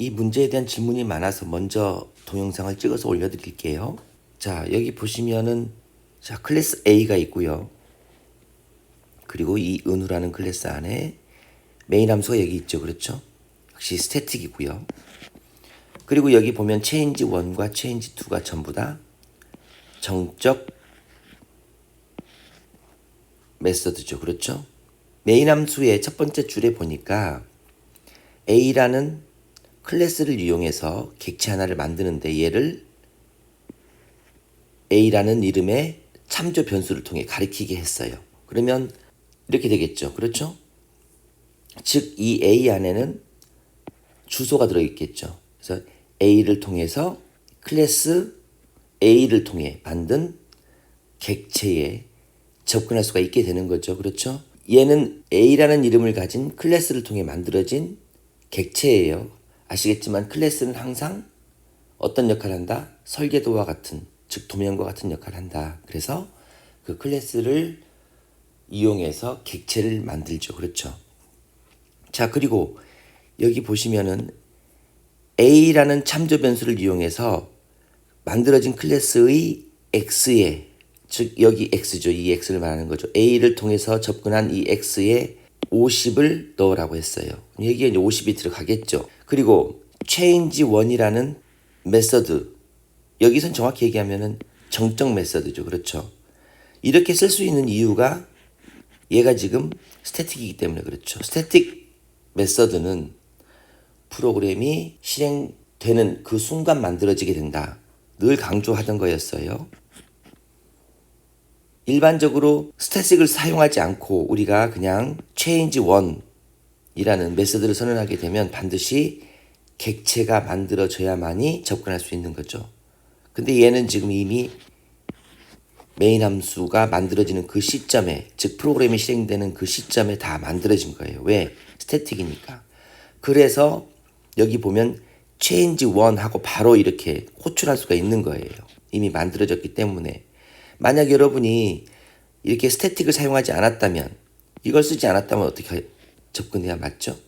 이 문제에 대한 질문이 많아서 먼저 동영상을 찍어서 올려드릴게요. 자, 여기 보시면은 자, 클래스 A가 있고요. 그리고 이 은우라는 클래스 안에 메인 함수가 여기 있죠. 그렇죠? 역시 스태틱이고요. 그리고 여기 보면 체인지 1과 체인지 2가 전부 다 정적 메서드죠. 그렇죠? 메인 함수의 첫 번째 줄에 보니까 A라는 클래스를 이용해서 객체 하나를 만드는데 얘를 A라는 이름의 참조 변수를 통해 가리키게 했어요. 그러면 이렇게 되겠죠. 그렇죠? 즉, 이 A 안에는 주소가 들어 있겠죠. 그래서 A를 통해서 클래스 A를 통해 만든 객체에 접근할 수가 있게 되는 거죠. 그렇죠? 얘는 A라는 이름을 가진 클래스를 통해 만들어진 객체예요. 아시겠지만 클래스는 항상 어떤 역할을 한다? 설계도와 같은, 즉 도면과 같은 역할을 한다. 그래서 그 클래스를 이용해서 객체를 만들죠. 그렇죠? 자, 그리고 여기 보시면은 A라는 참조 변수를 이용해서 만들어진 클래스의 X에 즉 여기 X죠. 이 X를 말하는 거죠. A를 통해서 접근한 이 X에 50을 넣으라고 했어요. 여기에 이제 50이 들어가겠죠. 그리고 change 1이라는 메서드 여기선 정확히 얘기하면은 정적 메서드죠. 그렇죠. 이렇게 쓸 수 있는 이유가 얘가 지금 스태틱이기 때문에 그렇죠. 스태틱 메서드는 프로그램이 실행되는 그 순간 만들어지게 된다. 늘 강조하던 거였어요. 일반적으로 스태틱을 사용하지 않고 우리가 그냥 change 이라는 메서드를 선언하게 되면 반드시 객체가 만들어져야만이 접근할 수 있는 거죠. 근데 얘는 지금 이미 메인 함수가 만들어지는 그 시점에 즉 프로그램이 실행되는 그 시점에 다 만들어진 거예요. 왜? 스태틱이니까. 그래서 여기 보면 change one 하고 바로 이렇게 호출할 수가 있는 거예요. 이미 만들어졌기 때문에. 만약 여러분이 이렇게 스태틱을 사용하지 않았다면 이걸 쓰지 않았다면 어떻게 접근해야 맞죠?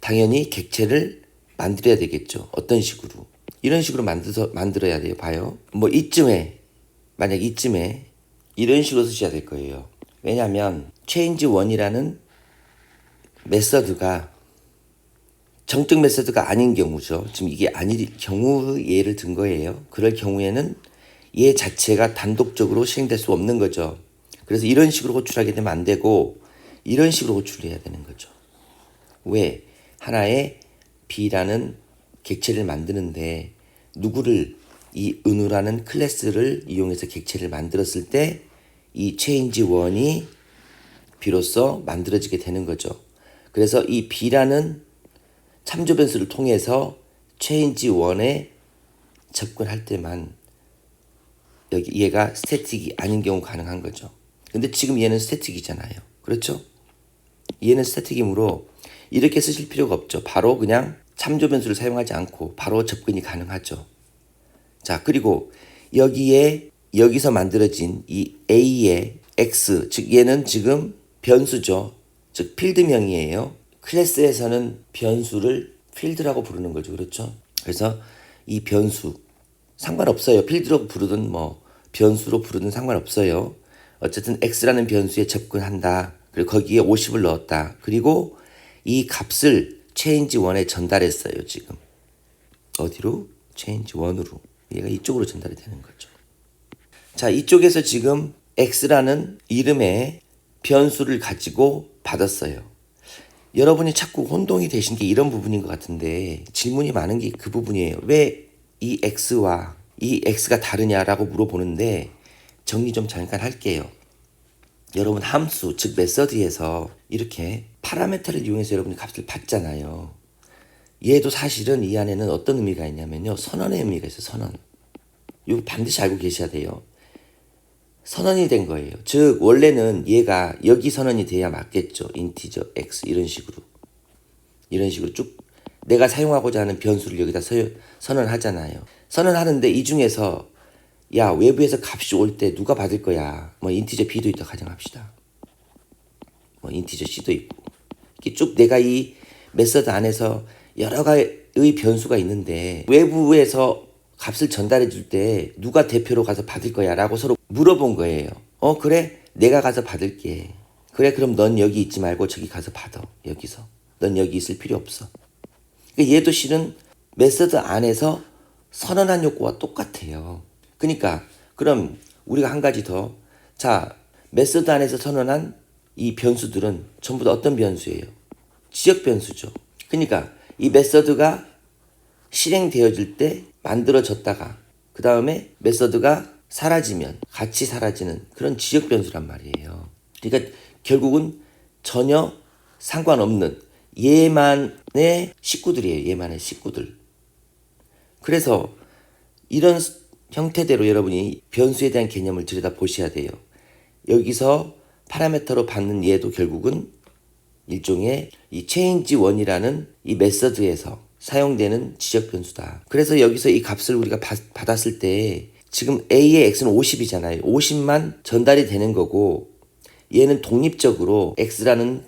당연히 객체를 만들어야 되겠죠. 어떤 식으로? 이런 식으로 만들어, 만들어야 돼요. 봐요. 뭐 이쯤에 만약 이쯤에 이런 식으로 쓰셔야 될 거예요. 왜냐하면 change one이라는 메서드가 정적 메서드가 아닌 경우죠. 지금 이게 아닐 경우 예를 든 거예요. 그럴 경우에는 얘 자체가 단독적으로 실행될 수 없는 거죠. 그래서 이런 식으로 호출하게 되면 안 되고 이런 식으로 호출을 해야 되는 거죠. 왜? 하나의 B라는 객체를 만드는데 누구를 이 은우라는 클래스를 이용해서 객체를 만들었을 때이 change one이 비로소 만들어지게 되는 거죠. 그래서 이 B라는 참조 변수를 통해서 change one에 접근할 때만 여기 얘가 스태틱이 아닌 경우 가능한 거죠. 근데 지금 얘는 스태틱이잖아요. 그렇죠? 얘는 스태틱이므로 이렇게 쓰실 필요가 없죠. 바로 그냥 참조 변수를 사용하지 않고 바로 접근이 가능하죠. 자, 그리고 여기에 여기서 만들어진 이 A의 X, 즉 얘는 지금 변수죠. 즉 필드명이에요. 클래스에서는 변수를 필드라고 부르는 거죠. 그렇죠? 그래서 이 변수 상관없어요. 필드로 부르든 뭐 변수로 부르든 상관없어요. 어쨌든 x라는 변수에 접근한다. 그리고 거기에 50을 넣었다. 그리고 이 값을 change 1에 전달했어요. 지금 어디로? change 1으로. 얘가 이쪽으로 전달이 되는 거죠. 자, 이쪽에서 지금 x라는 이름의 변수를 가지고 받았어요. 여러분이 자꾸 혼동이 되신 게 이런 부분인 것 같은데 질문이 많은 게 그 부분이에요. 왜 이 x와 이 x가 다르냐라고 물어보는데 정리 좀 잠깐 할게요. 여러분 함수 즉 메서드에서 이렇게 파라메터를 이용해서 여러분이 값을 받잖아요. 얘도 사실은 이 안에는 어떤 의미가 있냐면요. 선언의 의미가 있어요. 선언. 이거 반드시 알고 계셔야 돼요. 선언이 된 거예요. 즉 원래는 얘가 여기 선언이 돼야 맞겠죠. 인티저 x 이런 식으로 이런 식으로 쭉 내가 사용하고자 하는 변수를 여기다 서, 선언하잖아요. 선언하는데 이 중에서 야 외부에서 값이 올 때 누가 받을 거야? 뭐 인티저 b도 있다 가정합시다. 뭐 인티저 c도 있고 이렇게 쭉 내가 이 메서드 안에서 여러 가지의 변수가 있는데 외부에서 값을 전달해 줄 때 누가 대표로 가서 받을 거야 라고 서로 물어본 거예요. 어, 그래? 내가 가서 받을게. 그래, 그럼 넌 여기 있지 말고 저기 가서 받아. 여기서. 넌 여기 있을 필요 없어. 그러니까 얘도 실은 메서드 안에서 선언한 요구와 똑같아요. 그러니까 그럼 우리가 한 가지 더. 자, 메서드 안에서 선언한 이 변수들은 전부 다 어떤 변수예요? 지역 변수죠. 그러니까 이 메서드가 실행되어질 때 만들어졌다가 그 다음에 메서드가 사라지면 같이 사라지는 그런 지역 변수란 말이에요. 그러니까 결국은 전혀 상관없는 얘만의 식구들이에요. 얘만의 식구들. 그래서 이런 형태대로 여러분이 변수에 대한 개념을 들여다 보셔야 돼요. 여기서 파라메터로 받는 얘도 결국은 일종의 이 체인지 원이라는 이 메서드에서 사용되는 지적 변수다. 그래서 여기서 이 값을 우리가 받, 받았을 때 지금 A의 X는 50이잖아요. 50만 전달이 되는 거고 얘는 독립적으로 X라는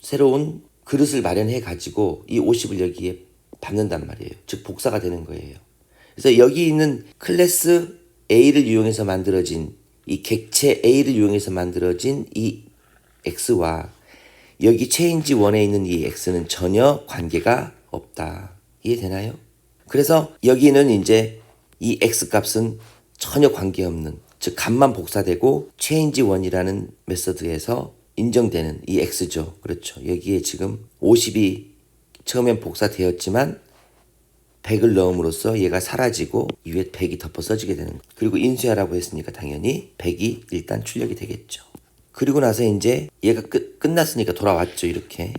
새로운 그릇을 마련해 가지고 이 50을 여기에 받는단 말이에요. 즉 복사가 되는 거예요. 그래서 여기 있는 클래스 A를 이용해서 만들어진 이 객체 A를 이용해서 만들어진 이 X와 여기 체인지 원에 있는 이 X는 전혀 관계가 없다. 이해되나요? 그래서 여기는 이제 이 X 값은 전혀 관계없는 즉 값만 복사되고 체인지 원이라는 메서드에서 인정되는 이 X죠. 그렇죠. 여기에 지금 50이 처음엔 복사되었지만 100을 넣음으로써 얘가 사라지고 이 위에 100이 덮어 써지게 되는 그리고 인수하라고 했으니까 당연히 100이 일단 출력이 되겠죠. 그리고 나서 이제 얘가 끝, 끝났으니까 돌아왔죠. 이렇게.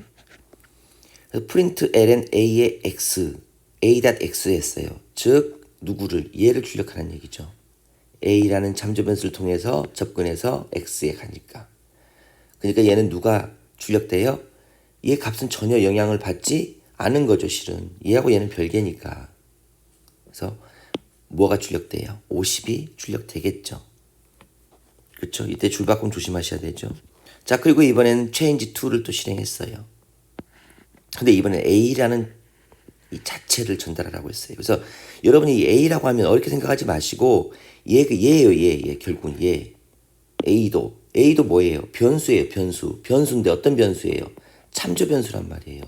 그래서 프린트 ln a의 x, a.x 했어요. 즉 누구를 얘를 출력하는 얘기죠. a라는 참조 변수를 통해서 접근해서 x에 가니까. 그러니까 얘는 누가 출력돼요? 얘 값은 전혀 영향을 받지 않은 거죠, 실은. 얘하고 얘는 별개니까. 그래서 뭐가 출력돼요? 50이 출력되겠죠. 그렇죠? 이때 줄바꿈 조심하셔야 되죠. 자, 그리고 이번엔 change 2를 또 실행했어요. 근데 이번엔 A라는 이 자체를 전달하라고 했어요. 그래서 여러분이 이 A라고 하면 어렵게 생각하지 마시고 얘, 그 얘예요, 얘, 얘. 결국은 얘. A도. A도 뭐예요? 변수예요, 변수. 변수인데 어떤 변수예요? 참조 변수란 말이에요.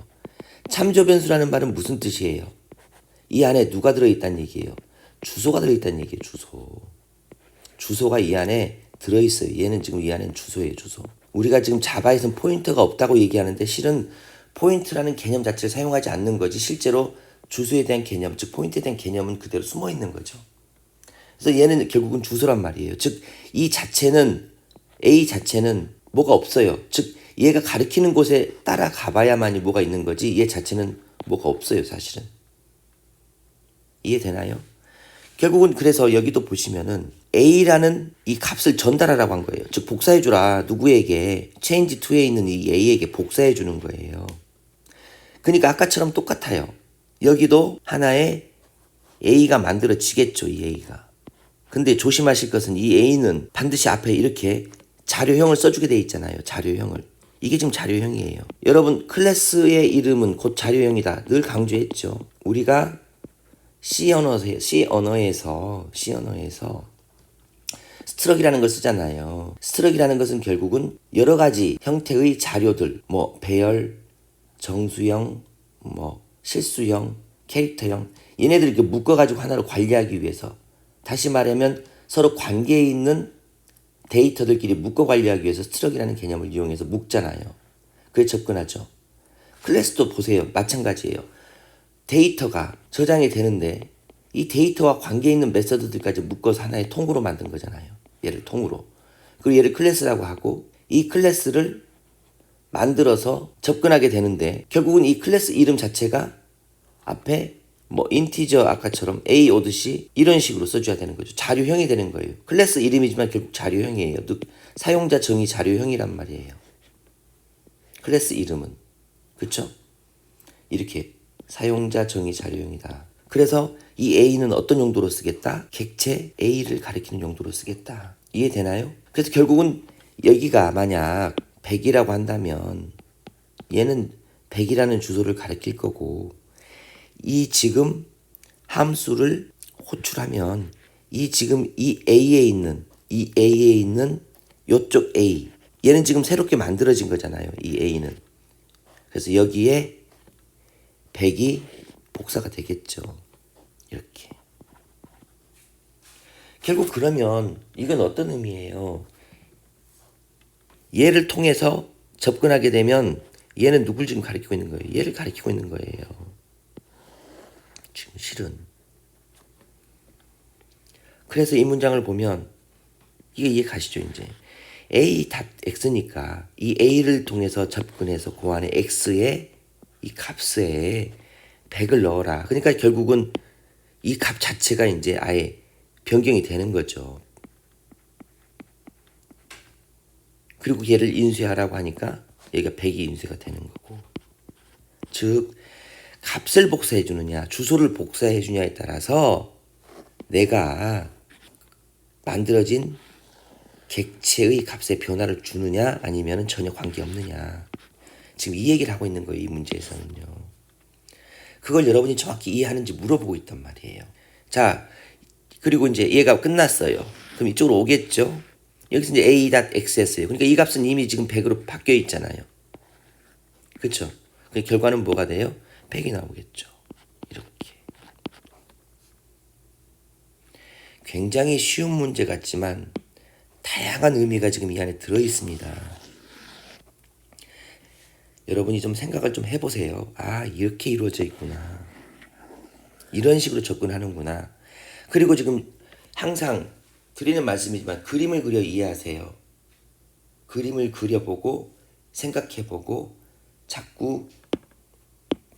참조 변수라는 말은 무슨 뜻이에요? 이 안에 누가 들어있다는 얘기예요? 주소가 들어있다는 얘기예요, 주소. 주소가 이 안에 들어있어요. 얘는 지금 이 안에는 주소예요, 주소. 우리가 지금 자바에서는 포인터가 없다고 얘기하는데 실은 포인트라는 개념 자체를 사용하지 않는 거지 실제로 주소에 대한 개념, 즉 포인트에 대한 개념은 그대로 숨어 있는 거죠. 그래서 얘는 결국은 주소란 말이에요. 즉 이 자체는 A 자체는 뭐가 없어요. 즉 얘가 가리키는 곳에 따라가 봐야만이 뭐가 있는 거지 얘 자체는 뭐가 없어요, 사실은. 이해되나요? 결국은 그래서 여기도 보시면은 A라는 이 값을 전달하라고 한 거예요. 즉 복사해 주라. 누구에게 change 2에 있는 이 A에게 복사해 주는 거예요. 그러니까 아까처럼 똑같아요. 여기도 하나의 A가 만들어지겠죠, 이 A가. 근데 조심하실 것은 이 A는 반드시 앞에 이렇게 자료형을 써주게 돼 있잖아요. 자료형을. 이게 지금 자료형이에요. 여러분, 클래스의 이름은 곧 자료형이다. 늘 강조했죠. 우리가 C 언어에서, C 언어에서, C 언어에서 스트럭이라는 걸 쓰잖아요. 스트럭이라는 것은 결국은 여러 가지 형태의 자료들, 뭐 배열, 정수형, 뭐 실수형, 캐릭터형 얘네들 이렇게 묶어가지고 하나를 관리하기 위해서 다시 말하면 서로 관계에 있는 데이터들끼리 묶어 관리하기 위해서 스트럭이라는 개념을 이용해서 묶잖아요. 그래 접근하죠. 클래스도 보세요. 마찬가지예요. 데이터가 저장이 되는데 이 데이터와 관계 있는 메서드들까지 묶어서 하나의 통으로 만든 거잖아요. 얘를 통으로. 그리고 얘를 클래스라고 하고 이 클래스를 만들어서 접근하게 되는데 결국은 이 클래스 이름 자체가 앞에 뭐 인티저 아까처럼 A 오듯이 이런 식으로 써줘야 되는 거죠. 자료형이 되는 거예요. 클래스 이름이지만 결국 자료형이에요. 사용자 정의 자료형이란 말이에요. 클래스 이름은 그렇죠? 이렇게 사용자 정의 자료형이다. 그래서 이 A는 어떤 용도로 쓰겠다? 객체 A를 가리키는 용도로 쓰겠다. 이해되나요? 그래서 결국은 여기가 만약 100이라고 한다면 얘는 100이라는 주소를 가리킬 거고 이 지금 함수를 호출하면 이 지금 이 A에 있는 이 A에 있는 요쪽 A 얘는 지금 새롭게 만들어진 거잖아요. 이 A는 그래서 여기에 100이 복사가 되겠죠. 이렇게 결국 그러면 이건 어떤 의미예요? 얘를 통해서 접근하게 되면 얘는 누굴 지금 가리키고 있는 거예요? 얘를 가리키고 있는 거예요. 실은. 그래서 이 문장을 보면 이게 이해 가시죠 이제 a 닷 x니까 이 a를 통해서 접근해서 그 안에 x의 이 값에 100을 넣어라. 그러니까 결국은 이 값 자체가 이제 아예 변경이 되는 거죠. 그리고 얘를 인쇄하라고 하니까 얘가 100이 인쇄가 되는 거고. 즉 값을 복사해 주느냐, 주소를 복사해 주냐에 따라서 내가 만들어진 객체의 값의 변화를 주느냐 아니면 전혀 관계없느냐. 지금 이 얘기를 하고 있는 거예요. 이 문제에서는요. 그걸 여러분이 정확히 이해하는지 물어보고 있단 말이에요. 자, 그리고 이제 얘가 끝났어요. 그럼 이쪽으로 오겠죠? 여기서 이제 a.x였어요. 그러니까 이 값은 이미 지금 100으로 바뀌어 있잖아요. 그렇죠? 그 결과는 뭐가 돼요? 100이 나오겠죠. 이렇게. 굉장히 쉬운 문제 같지만 다양한 의미가 지금 이 안에 들어 있습니다. 여러분이 좀 생각을 좀 해보세요. 아, 이렇게 이루어져 있구나. 이런 식으로 접근하는구나. 그리고 지금 항상 드리는 말씀이지만 그림을 그려 이해하세요. 그림을 그려보고 생각해보고 자꾸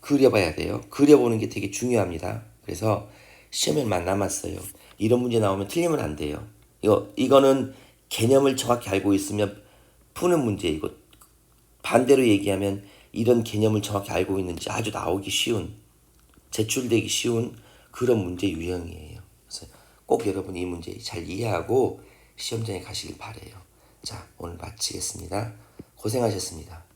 그려봐야 돼요. 그려보는 게 되게 중요합니다. 그래서 시험에 만 남았어요. 이런 문제 나오면 틀리면 안 돼요. 이거 이거는 개념을 정확히 알고 있으면 푸는 문제이고 반대로 얘기하면 이런 개념을 정확히 알고 있는지 아주 나오기 쉬운 제출되기 쉬운 그런 문제 유형이에요. 그래서 꼭 여러분 이 문제 잘 이해하고 시험장에 가시길 바래요. 자, 오늘 마치겠습니다. 고생하셨습니다.